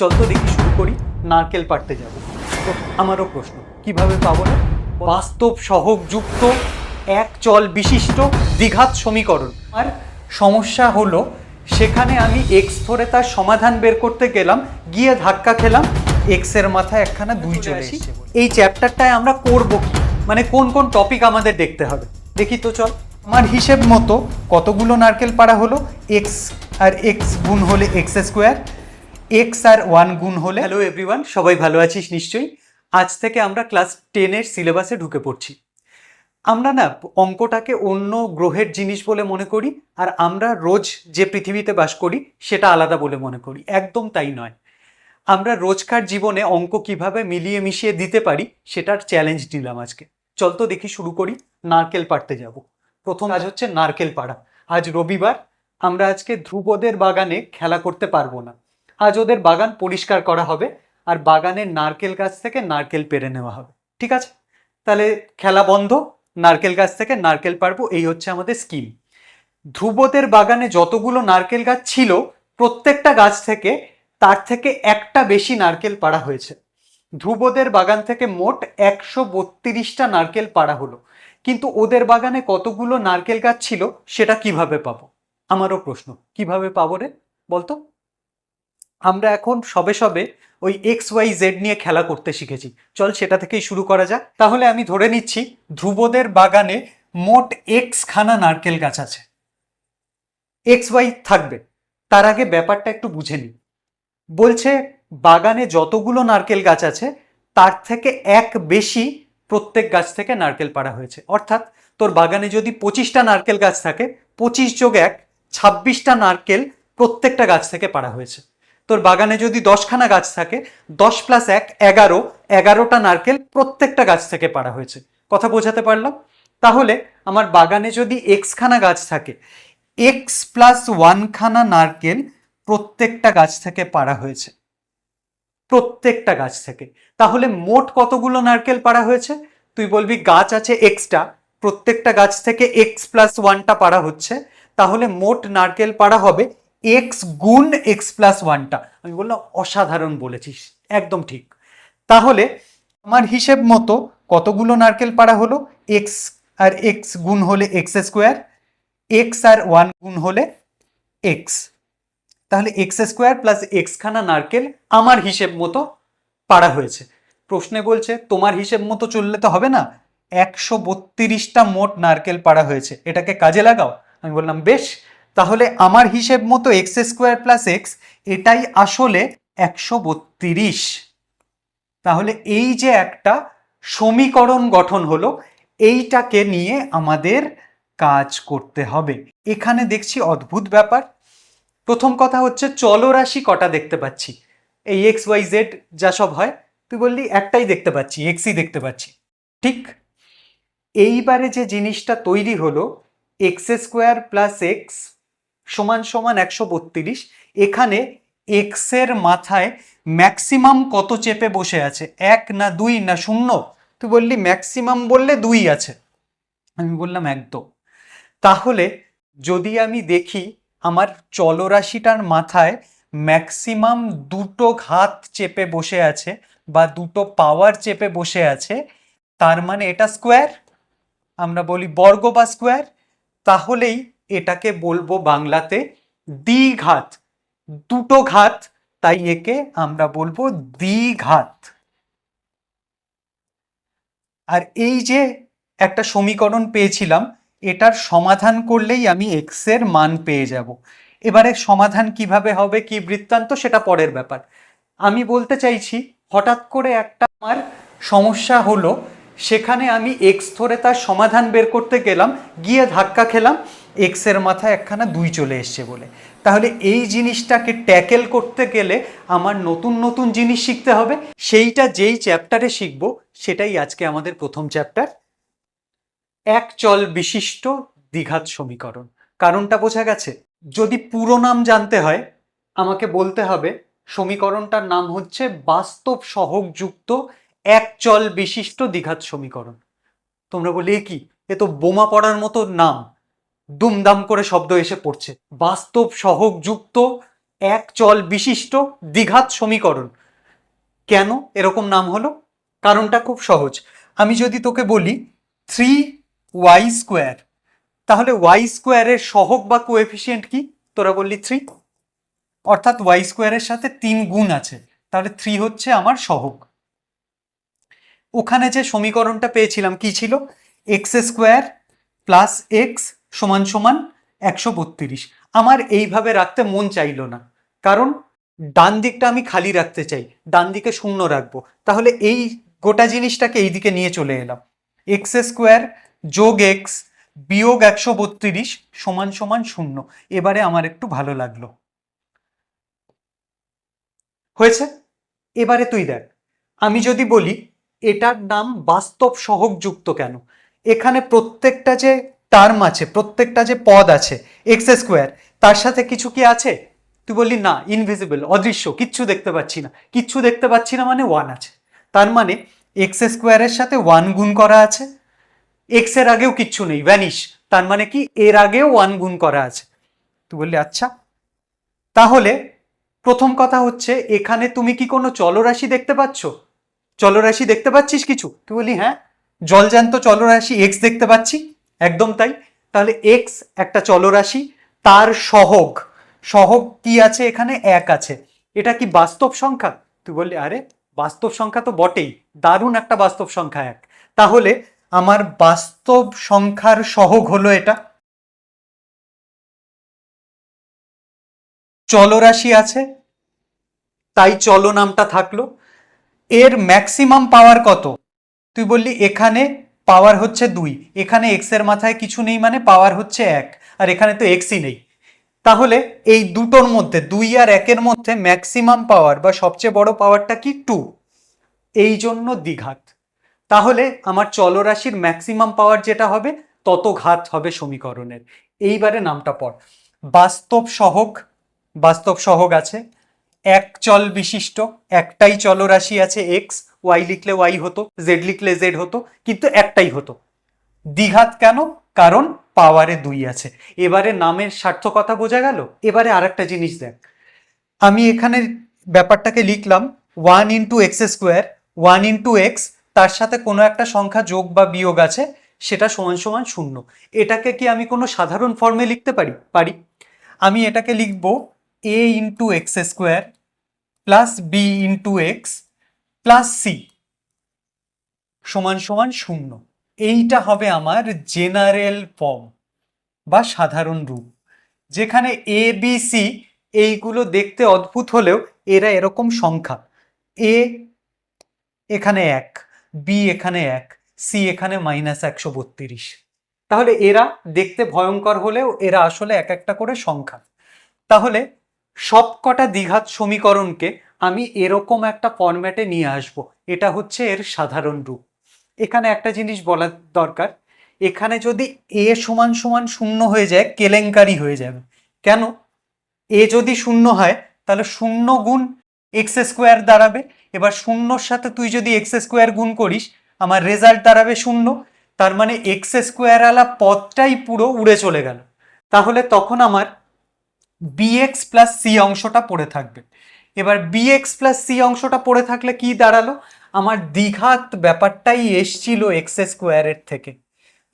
চল তো দেখি শুরু করি নারকেল পাড়তে যাব। আমারও প্রশ্ন কীভাবে পাবো না? বাস্তব সহগযুক্ত এক চল বিশিষ্ট দ্বিঘাত সমীকরণ। আর সমস্যা হলো সেখানে আমি এক্স ধরে তার সমাধান বের করতে গেলাম গিয়ে ধাক্কা খেলাম এক্সের মাথায় একখানা দুই চলে আসি। এই চ্যাপ্টারটায় আমরা করব কি? মানে কোন কোন টপিক আমাদের দেখতে হবে? দেখি তো চল। আমার হিসেব মতো কতগুলো নারকেল পাড়া হলো? এক্স আর এক্স গুণ হলে এক্স স্কোয়ার এক্স আর ওয়ান গুণ হলে হ্যালো এভরিওয়ান সবাই ভালো আছিস নিশ্চয়ই? আজ থেকে আমরা ক্লাস টেনের সিলেবাসে ঢুকে পড়ছি। আমরা না অঙ্কটাকে অন্য গ্রহের জিনিস বলে মনে করি, আর আমরা রোজ যে পৃথিবীতে বাস করি, সেটা আলাদা বলে মনে করি। একদম তাই নয়। আমরা রোজকার জীবনে অঙ্ক কীভাবে মিলিয়ে মিশিয়ে দিতে পারি, সেটার চ্যালেঞ্জ নিলাম আজকে। চল তো দেখি শুরু করি। নারকেল পাড়তে যাব। প্রথম কাজ হচ্ছে নারকেল পাড়া। আজ রবিবার। আমরা আজকে ধ্রুবদের বাগানে খেলা করতে পারব না। আজ ওদের বাগান পরিষ্কার করা হবে আর বাগানের নারকেল গাছ থেকে নারকেল পেরে নেওয়া হবে। ঠিক আছে? তাহলে খেলা বন্ধ, নারকেল গাছ থেকে নারকেল পারব, এই হচ্ছে আমাদের স্কিম ধ্রুবদের বাগানে যতগুলো নারকেল গাছ ছিল, প্রত্যেকটা গাছ থেকে তার থেকে একটা বেশি নারকেল পাড়া হয়েছে। ধ্রুবদের বাগান থেকে মোট একশো বত্রিশটা নারকেল পাড়া হলো। কিন্তু ওদের বাগানে কতগুলো নারকেল গাছ ছিল, সেটা কীভাবে পাবো? আমারও প্রশ্ন, কীভাবে পাবো রে? বলতো? আমরা এখন সবে সবে ওই এক্স ওয়াই জেড নিয়ে খেলা করতে শিখেছি। চল সেটা থেকেই শুরু করা যাক। তাহলে আমি ধরে নিচ্ছি, ধ্রুবদের বাগানে মোট এক্স খানা নারকেল গাছ আছে। এক্স ওয়াই থাকবে। তার আগে ব্যাপারটা একটু বুঝে নিই। বলছে, বাগানে যতগুলো নারকেল গাছ আছে, তার থেকে এক বেশি প্রত্যেক গাছ থেকে নারকেল পাড়া হয়েছে। অর্থাৎ তোর বাগানে যদি পঁচিশটা নারকেল গাছ থাকে, পঁচিশ যোগ এক, ছাব্বিশটা নারকেল প্রত্যেকটা গাছ থেকে পাড়া হয়েছে। তোর বাগানে যদি দশখানা গাছ থাকে, দশ প্লাস এক, এগারো, এগারোটা নারকেল প্রত্যেকটা গাছ থেকে পাড়া হয়েছে। কথা বোঝাতে পারলাম? তাহলে আমার বাগানে যদি এক্স খানা গাছ থাকে, এক্স প্লাস ওয়ান খানা নারকেল প্রত্যেকটা গাছ থেকে পাড়া হয়েছে। প্রত্যেকটা গাছ থেকে। তাহলে মোট কতগুলো নারকেল পাড়া হয়েছে? তুই বলবি গাছ আছে এক্সটা, প্রত্যেকটা গাছ থেকে এক্স প্লাস ওয়ানটা পাড়া হচ্ছে। তাহলে মোট নারকেল পাড়া হবে এক্স গুণ এক্স প্লাস ওয়ানটা আমি বললাম, অসাধারণ বলেছিস। একদম ঠিক। তাহলে আমার হিসেব মতো কতগুলো নারকেল পাড়া হলো? এক্স আর এক্স গুণ হলে এক্স স্কোয়ার এক্স আর ওয়ান গুণ হলে এক্স তাহলে এক্স স্কোয়ার প্লাস এক্সখানা নারকেল আমার হিসেব মতো পাড়া হয়েছে। প্রশ্নে বলছে, তোমার হিসেব মতো চললে তো হবে না। একশো বত্রিশটা মোট নারকেল পাড়া হয়েছে। এটাকে কাজে লাগাও। আমি বললাম, বেশ তাহলে আমার হিসেব মতো এক্স স্কোয়ার প্লাস এক্স এটাই আসলে একশো বত্রিশ। তাহলে এই যে একটা সমীকরণ গঠন হলো, এইটাকে নিয়ে আমাদের কাজ করতে হবে। এখানে দেখছি অদ্ভুত ব্যাপার। প্রথম কথা হচ্ছে চলরাশি কটা দেখতে পাচ্ছি? এই এক্স ওয়াই জেড যা সব হয়, তুই বললি একটাই দেখতে পাচ্ছি এক্সই দেখতে পাচ্ছি। ঠিক এইবারে যে জিনিসটা তৈরি হলো এক্স স্কোয়ার প্লাস এক্স সমান সমান একশো বত্রিশ। এখানে এক্সের মাথায় ম্যাক্সিমাম কত চেপে বসে আছে? এক না দুই না শূন্য? তুই বললি ম্যাক্সিমাম বললে দুই আছে। আমি বললাম একদম। তাহলে যদি আমি দেখি আমার চলরাশিটার মাথায় ম্যাক্সিমাম দুটো ঘাত চেপে বসে আছে বা দুটো পাওয়ার চেপে বসে আছে, তার মানে এটা স্কোয়ার? আমরা বলি বর্গ বা স্কোয়ার? তাহলেই এটাকে বলব বাংলাতে দ্বিঘাত। দুটো ঘাত, তাই একে আমরা বলব দ্বিঘাত। আর এই যে একটা সমীকরণ পেয়েছিলাম, এটার সমাধান করলেই আমি এক্সের মান পেয়ে যাব। এবারে সমাধান কীভাবে হবে, কি বৃত্তান্ত, সেটা পরের ব্যাপার। আমি বলতে চাইছি, হঠাৎ করে একটা আমার সমস্যা হলো, সেখানে আমি এক্স ধরে তার সমাধান বের করতে গেলাম, গিয়ে ধাক্কা খেলাম এক্সের মাথায় একখানা দুই চলে এসছে বলে। তাহলে এই জিনিসটাকে ট্যাকেল করতে গেলে আমার নতুন নতুন জিনিস শিখতে হবে। সেইটা যেই চ্যাপ্টারে শিখব, সেটাই আজকে আমাদের প্রথম চ্যাপ্টার। এক চল বিশিষ্ট দ্বিঘাত সমীকরণ। কারণটা বোঝা গেছে? যদি পুরো নাম জানতে হয়, আমাকে বলতে হবে, সমীকরণটার নাম হচ্ছে বাস্তব সহগযুক্ত এক চল বিশিষ্ট দ্বিঘাত সমীকরণ। তোমরা বলি কি? এ তো বোমা পড়ার মতো নাম। দুমদাম করে শব্দ এসে পড়ছে। বাস্তব সহগযুক্ত এক চল বিশিষ্ট দ্বিঘাত সমীকরণ। কেন এরকম নাম হলো? কারণটা খুব সহজ। আমি যদি তোকে বলি থ্রি ওয়াই স্কোয়ার তাহলে ওয়াই স্কোয়ারের সহগ বা কোএফিসিয়েন্ট কি? তোরা বললি থ্রি অর্থাৎ ওয়াই স্কোয়ারের সাথে তিন গুণ আছে, তাহলে থ্রি হচ্ছে আমার সহগ। ওখানে যে সমীকরণটা পেয়েছিলাম, কি ছিল? এক্স স্কোয়ার প্লাস এক্স সমান সমান একশো বত্রিশ। আমার এইভাবে রাখতে মন চাইলো না। কারণ ডান দিকটা আমি খালি রাখতে চাই, ডান দিকে শূন্য রাখব। তাহলে এই গোটা জিনিসটাকে এই দিকে নিয়ে চলে এলাম। এক্স স্কোয়ার যোগ এক্স বিয়োগ একশো বত্রিশ সমান সমান শূন্য। এবারে আমার একটু ভালো লাগল। হয়েছে? এবারে তুই দেখ। আমি যদি বলি, এটার নাম বাস্তব সহগযুক্ত কেন? এখানে প্রত্যেকটা যে টার্ম আছে, প্রত্যেকটা যে পদ আছে এক্স স্কোয়ার তার সাথে কিছু কি আছে? তুই বললি, না ইনভিজিবল অদৃশ্য, কিচ্ছু দেখতে পাচ্ছি না। কিচ্ছু দেখতে পাচ্ছি না মানে ওয়ান আছে। তার মানে এক্স স্কোয়ারের সাথে ওয়ান গুণ করা আছে এক্সের আগেও কিচ্ছু নেই ভ্যানিশ তার মানে কি, এর আগেও ওয়ান গুণ করা আছে। তুই বললি আচ্ছা। তাহলে প্রথম কথা হচ্ছে, এখানে তুমি কি কোনো চলরাশি দেখতে পাচ্ছ? চলরাশি দেখতে পাচ্ছিস কিছু? তুই বলি হ্যাঁ জলজান্ত চলরাশি এক্স দেখতে পাচ্ছি। একদম তাই? তাহলে এক্স একটা চলরাশি, তার সহগ সহগ কি আছে এখানে? এক আছে। এটা কি বাস্তব সংখ্যা? তুই বললি, আরে, বাস্তব সংখ্যা তো বটেই। দারুণ একটা বাস্তব সংখ্যা এক। তাহলে আমার বাস্তব সংখ্যার সহগ হলো এটা। চলরাশি আছে, তাই চলো নামটা থাকল। এর ম্যাক্সিমাম পাওয়ার কত? তুই বললি, এখানে পাওয়ার হচ্ছে দুই। এখানে এক্সের মাথায় কিছু নেই মানে পাওয়ার হচ্ছে এক, আর এখানে তো এক্সই নেই। তাহলে এই দুটোর মধ্যে, দুই আর একের মধ্যে ম্যাক্সিমাম পাওয়ার বা সবচেয়ে বড় পাওয়ারটা কি? টু এই জন্য দ্বিঘাত। তাহলে আমার চলরাশির ম্যাক্সিমাম পাওয়ার যেটা হবে, তত ঘাত হবে সমীকরণের। এইবারে নামটা পড়। বাস্তব সহগ বাস্তব সহগ আছে। এক চল বিশিষ্ট, একটাই চলরাশি আছে এক্স ওয়াই লিখলে ওয়াই হতো জেড লিখলে জেড হতো, কিন্তু একটাই হতো। দ্বিঘাত কেন? কারণ পাওয়ারে দুই আছে। এবারে নামের সার্থকতা বোঝা গেল। এবারে আর একটা জিনিস দেখ। আমি এখানে ব্যাপারটাকে লিখলাম one into X square one into X তার সাথে কোনো একটা সংখ্যা যোগ বা বিয়োগ আছে, সেটা সমান সমান শূন্য। এটাকে কি আমি কোনো সাধারণ ফর্মে লিখতে পারি? পারি। আমি এটাকে লিখব A into X square plus B into X plus C সমান সমান শূন্য। এইটা হবে আমার জেনারেল ফর্ম বা সাধারণ রূপ। যেখানে এ, বি, সি এইগুলো দেখতে অদ্ভুত হলেও এরা এরকম সংখ্যা। এ এখানে এক, বি এখানে এক, সি এখানে মাইনাস একশো বত্রিশ। তাহলে এরা দেখতে ভয়ঙ্কর হলেও এরা আসলে এক একটা করে সংখ্যা। তাহলে সবকটা দ্বিঘাত সমীকরণকে আমি এরকম একটা ফরম্যাটে নিয়ে আসব। এটা হচ্ছে এর সাধারণ রূপ। এখানে একটা জিনিস বলার দরকার, এখানে যদি এ সমান সমান শূন্য হয়ে যায়, কেলেঙ্কারি হয়ে যাবে। কেন? এ যদি শূন্য হয়, তাহলে শূন্য গুণ এক্স স্কোয়ার দাঁড়াবে। এবার শূন্যর সাথে তুই যদি এক্স স্কোয়ার গুণ করিস, আমার রেজাল্ট দাঁড়াবে শূন্য। তার মানে এক্স স্কোয়ার আলা পদটাই পুরো উড়ে চলে গেল। তাহলে তখন আমার বিএক্স প্লাস সি অংশটা পড়ে থাকবে। এবার বিএক্স প্লাস সি অংশটা পড়ে থাকলে কি দাঁড়াল? আমার দ্বিঘাত ব্যাপারটাই এসছিল এক্স স্কোয়ারের থেকে।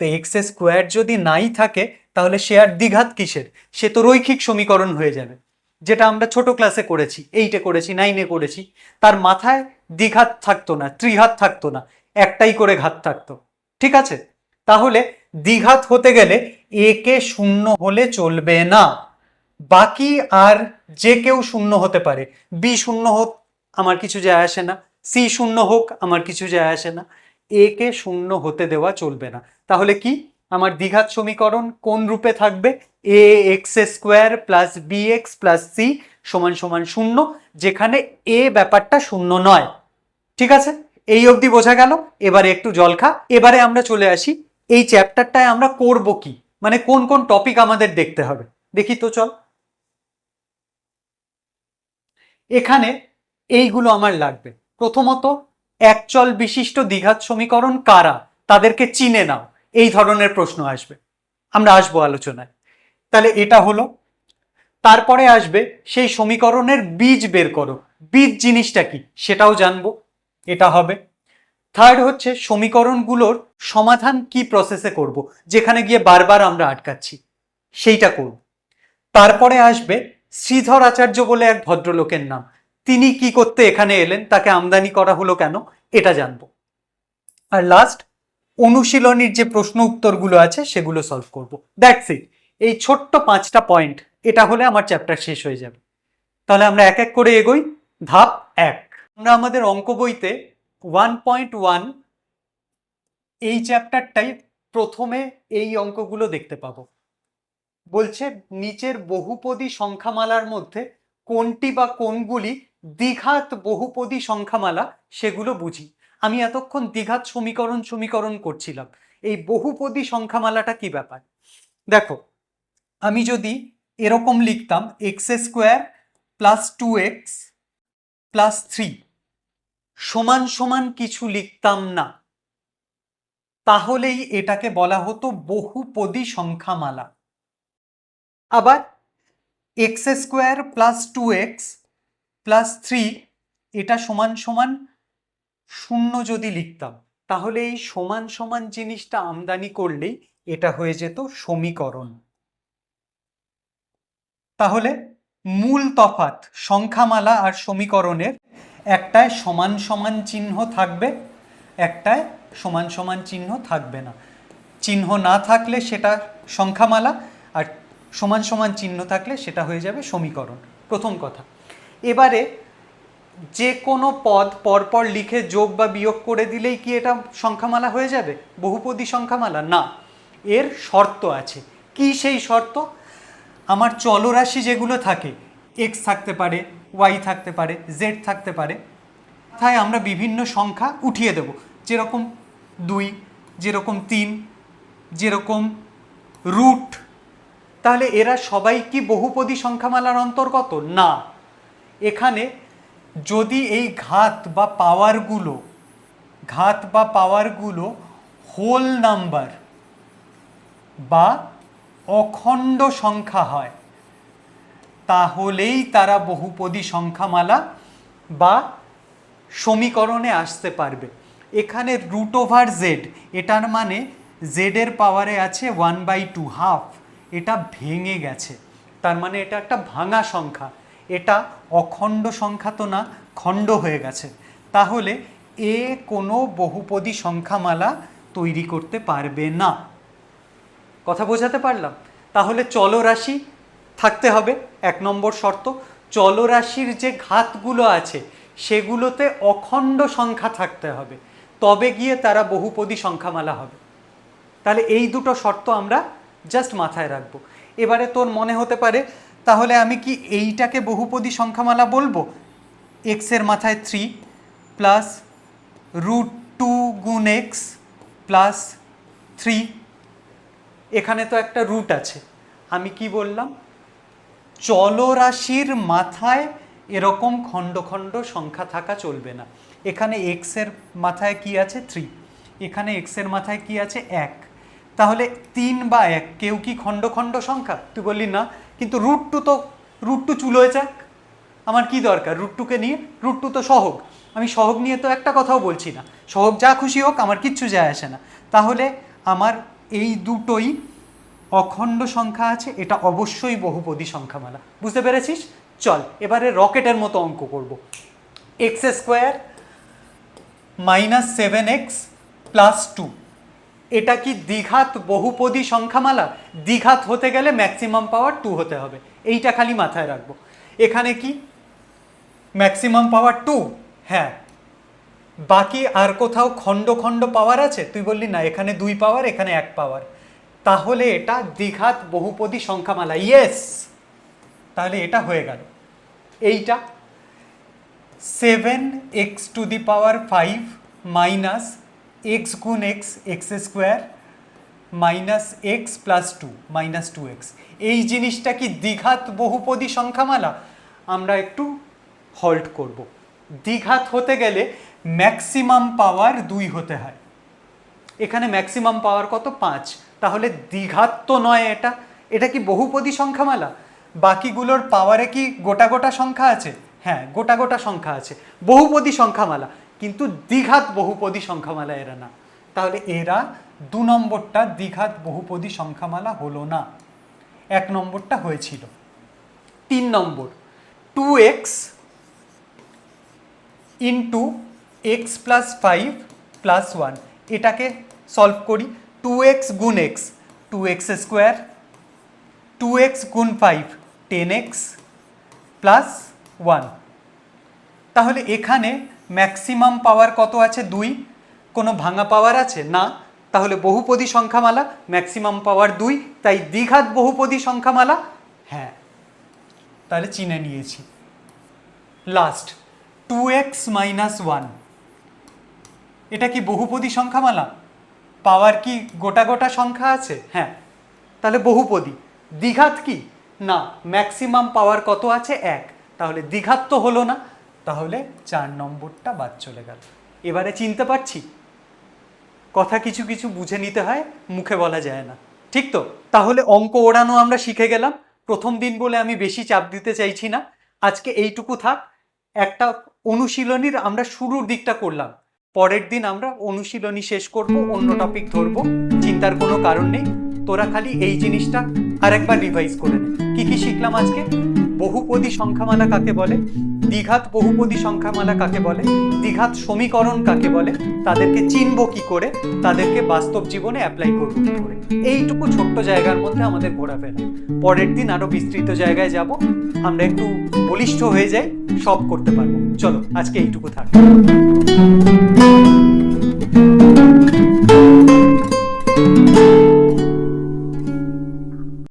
তো এক্স স্কোয়ার যদি নাই থাকে, তাহলে সে আর দ্বিঘাত কিসের? সে তো রৈখিক সমীকরণ হয়ে যাবে, যেটা আমরা ছোট ক্লাসে করেছি এইটে করেছি নাইনে করেছি। তার মাথায় দ্বিঘাত থাকতো না, ত্রিঘাত থাকতো না, একটাই করে ঘাত থাকতো। ঠিক আছে? তাহলে দ্বিঘাত হতে গেলে একে শূন্য হলে চলবে না। বাকি আর যে কেউ শূন্য হতে পারে। বি শূন্য হোক, আমার কিছু যায় আসে না। সি শূন্য হোক, আমার কিছু যায় আসে না। এ কে শূন্য হতে দেওয়া চলবে না। তাহলে কি? আমার দ্বিঘাত সমীকরণ কোন রূপে থাকবে? A, X square plus B X plus C সমান সমান শূন্য, যেখানে এ ব্যাপারটা শূন্য নয়। ঠিক আছে? এই অবধি বোঝা গেল। এবারে একটু জল খা। এবারে আমরা চলে আসি। এই চ্যাপ্টারটায় আমরা করব কি? মানে কোন কোন টপিক আমাদের দেখতে হবে। দেখি তো চল। এখানে এইগুলো আমার লাগবে। প্রথমত, একচল বিশিষ্ট দ্বিঘাত সমীকরণ কারা? তাদেরকে চিনে নাও। এই ধরনের প্রশ্ন আসবে। আমরা আসব আলোচনায়। তাহলে এটা হলো, তারপরে আসবে সেই সমীকরণের বীজ বের করো। বীজ জিনিসটা কি? সেটাও জানব। এটা হবে। থার্ড হচ্ছে, সমীকরণগুলোর সমাধান কি প্রসেসে করব? যেখানে গিয়ে বারবার আমরা আটকাচ্ছি, সেইটা করব। তারপরে আসবে শ্রীধর আচার্য বলে এক ভদ্রলোকের নাম। তিনি কি করতে এখানে এলেন? তাকে আমদানি করা হলো কেন? এটা জানব। আর লাস্ট অনুশীলনীর যে প্রশ্ন উত্তরগুলো আছে, সেগুলো সলভ করব। দ্যাটস ইট এই ছোট্ট পাঁচটা পয়েন্ট এটা হলে আমার চ্যাপ্টার শেষ হয়ে যাবে। তাহলে আমরা এক এক করে এগোই। ধাপ এক। আমরা আমাদের অঙ্ক বইতে ওয়ান পয়েন্ট ওয়ান এই চ্যাপ্টারটাই প্রথমে এই অঙ্কগুলো দেখতে পাবো। বলছে, নিচের বহুপদী সংখ্যামালার মধ্যে কোনটি বা কোনগুলি দ্বিঘাত বহুপদী সংখ্যামালা সেগুলো বুঝি। আমি এতক্ষণ দ্বিঘাত সমীকরণ সমীকরণ করছিলাম। এই বহুপদী সংখ্যামালাটা কি ব্যাপার? দেখো, আমি যদি এরকম লিখতাম X square plus two X plus three সমান সমান কিছু লিখতাম না, তাহলেই এটাকে বলা হতো বহুপদী সংখ্যামালা। আবার X square plus two X plus three এটা সমান সমান শূন্য যদি লিখতাম, তাহলে এই সমান সমান জিনিসটা আমদানি করলেই এটা হয়ে যেত সমীকরণ। তাহলে মূল তফাত সংখ্যামালা আর সমীকরণের একটায় সমান সমান চিহ্ন থাকবে, একটায় সমান সমান চিহ্ন থাকবে না। চিহ্ন না থাকলে সেটা সংখ্যামালা আর সমান সমান চিহ্ন থাকলে সেটা হয়ে যাবে সমীকরণ। প্রথম কথা। এবারে যে কোনো পদ পরপর লিখে যোগ বা বিয়োগ করে দিলেই কি এটা সংখ্যামালা হয়ে যাবে? বহুপদী সংখ্যামালা? না। এর শর্ত আছে। কি সেই শর্ত? আমার চলরাশি যেগুলো থাকে এক্স থাকতে পারে ওয়াই থাকতে পারে জেড থাকতে পারে, তাই আমরা বিভিন্ন সংখ্যা উঠিয়ে দেব। যেরকম দুই, যেরকম তিন, যেরকম রুট তাহলে এরা সবাই কি বহুপদী সংখ্যামালার অন্তর্গত? না। এখানে যদি এই ঘাত বা পাওয়ারগুলো, ঘাত বা পাওয়ারগুলো হোল নাম্বার বা অখণ্ড সংখ্যা হয়, তাহলেই তারা বহুপদী সংখ্যামালা বা সমীকরণে আসতে পারবে। এখানে রুট ওভার জেড এটার মানে জেডের পাওয়ারে আছে ওয়ান বাই টু হাফ এটা ভেঙে গেছে। তার মানে এটা একটা ভাঙা সংখ্যা। এটা অখণ্ড সংখ্যা তো না, খণ্ড হয়ে গেছে। তাহলে এ কোনো বহুপদী সংখ্যামালা তৈরি করতে পারবে না। কথা বোঝাতে পারলাম? তাহলে চলরাশি থাকতে হবে, এক নম্বর শর্ত। চলরাশির যে ঘাতগুলো আছে, সেগুলোতে অখণ্ড সংখ্যা থাকতে হবে। তবে গিয়ে তারা বহুপদী সংখ্যামালা হবে। তাহলে এই দুটো শর্ত আমরা জাস্ট মাথায় রাখব। এবারে তোর মনে হতে পারে, তাহলে আমি কি এইটাকে বহুপদী সংখ্যামালা বলব? এক্সের মাথায় থ্রি প্লাস রুট টু গুণ এক্স প্লাস থ্রি এখানে তো একটা রুট আছে। আমি কি বললাম? চলরাশির মাথায় এরকম খণ্ড খণ্ড সংখ্যা থাকা চলবে না। এখানে এক্সের মাথায় কি আছে? থ্রি এখানে এক্সের মাথায় কি আছে? এক। তাহলে তিন বা এক, কেউ কি খণ্ড খণ্ড সংখ্যা? তুই বললি না, কিন্তু রুট টু তো রুট টু চুলোয় যাক। আমার কি দরকার? রুট টুকে নিয়ে? রুট টু তো সহগ। আমি সহগ নিয়ে তো একটা কথাও বলছি না। সহগ যা খুশি হোক, আমার কিচ্ছু যায় আসে না। তাহলে আমার এই দুটোই অখণ্ড সংখ্যা আছে, এটা অবশ্যই বহুপদী সংখ্যামালা। বুঝতে পেরেছিস? চল, এবারে রকেটের মতো অঙ্ক করব। X square minus seven X plus two এটা কি দ্বিঘাত বহুপদী সংখ্যামালা? দ্বিঘাত হতে গেলে ম্যাক্সিমাম পাওয়ার টু হতে হবে। এইটা খালি মাথায় রাখব। এখানে কি? ম্যাক্সিমাম পাওয়ার টু হ্যাঁ। বাকি আর কোথাও খণ্ড খণ্ড পাওয়ার আছে? তুই বললি, না, এখানে দুই পাওয়ার এখানে এক পাওয়ার তাহলে এটা দ্বিঘাত বহুপদী সংখ্যামালা। ইয়েস তাহলে এটা হয়ে গেল। এইটা। Seven X to the power five minus X গুণ X X square minus X plus two minus two X এই জিনিসটা কি দ্বিঘাত বহুপদী সংখ্যামালা? আমরা একটু হল্ট করব। দ্বিঘাত হতে গেলে ম্যাক্সিমাম পাওয়ার দুই হতে হয়। এখানে ম্যাক্সিমাম পাওয়ার কত? পাঁচ। তাহলে দ্বিঘাত তো নয় এটা। এটা কি বহুপদী সংখ্যামালা? বাকিগুলোর পাওয়ারে কি গোটা গোটা সংখ্যা আছে? হ্যাঁ গোটা গোটা সংখ্যা আছে। বহুপদী সংখ্যামালা। কিন্তু দ্বিঘাত বহুপদী সংখ্যামালা এরা না। তাহলে এরা দু নম্বরটা দ্বিঘাত বহুপদী সংখ্যামালা হলো না। এক নম্বরটা হয়েছিল। তিন নম্বর two X into X plus five plus one এটাকে সলভ করি। টু এক্স গুণ X two X square two X গুণ five ten X plus one তাহলে এখানে ম্যাক্সিমাম পাওয়ার কত আছে? দুই। কোনো ভাঙা পাওয়ার আছে? না। তাহলে বহুপদী সংখ্যামালা ম্যাক্সিমাম পাওয়ার দুই। তাই দ্বিঘাত বহুপদী সংখ্যামালা? হ্যাঁ। তাহলে চিনে নিয়েছি। Last two X minus one এটা কি বহুপদী সংখ্যামালা? পাওয়ার কি গোটা গোটা সংখ্যা আছে? হ্যাঁ। তাহলে বহুপদী। দ্বিঘাত কি? না ম্যাক্সিমাম পাওয়ার কত আছে? এক। তাহলে দ্বিঘাত তো হলো না। তাহলে চার নম্বরটা বাদ চলে গেল। এবারে চিনতে পারছি। কথা কিছু কিছু বুঝে নিতে হয়, মুখে বলা যায় না। ঠিক তো? তাহলে অঙ্ক ওড়ানো আমরা শিখে গেলাম। প্রথম দিন বলে আমি বেশি চাপ দিতে চাইছি না। আজকে এইটুকু থাক। একটা অনুশীলনীর আমরা শুরুর দিকটা করলাম। পরের দিন আমরা অনুশীলনী শেষ করব, অন্য টপিক ধরবো। চিন্তার কোনো কারণ নেই। তোরা খালি এই জিনিসটা আরেকবার রিভাইজ করে নে। কি কি শিখলাম আজকে? বহুপদী সংখ্যামালা কাকে বলে? দ্বিঘাত বহুপদী সংখ্যামালা কাকে বলে? দ্বিঘাত সমীকরণ কাকে বলে? তাদেরকে চিনব কি করে? তাদেরকে বাস্তব জীবনে অ্যাপ্লাই করব কি করে? এইটুকু ছোট্ট জায়গার মধ্যে আমাদের ঘোরাফেরা। পরের দিন আরও বিস্তৃত জায়গায় যাব। আমরা একটু বলিষ্ঠ হয়ে যাই, সব করতে পারব। চলো, আজকে এইটুকু থাক।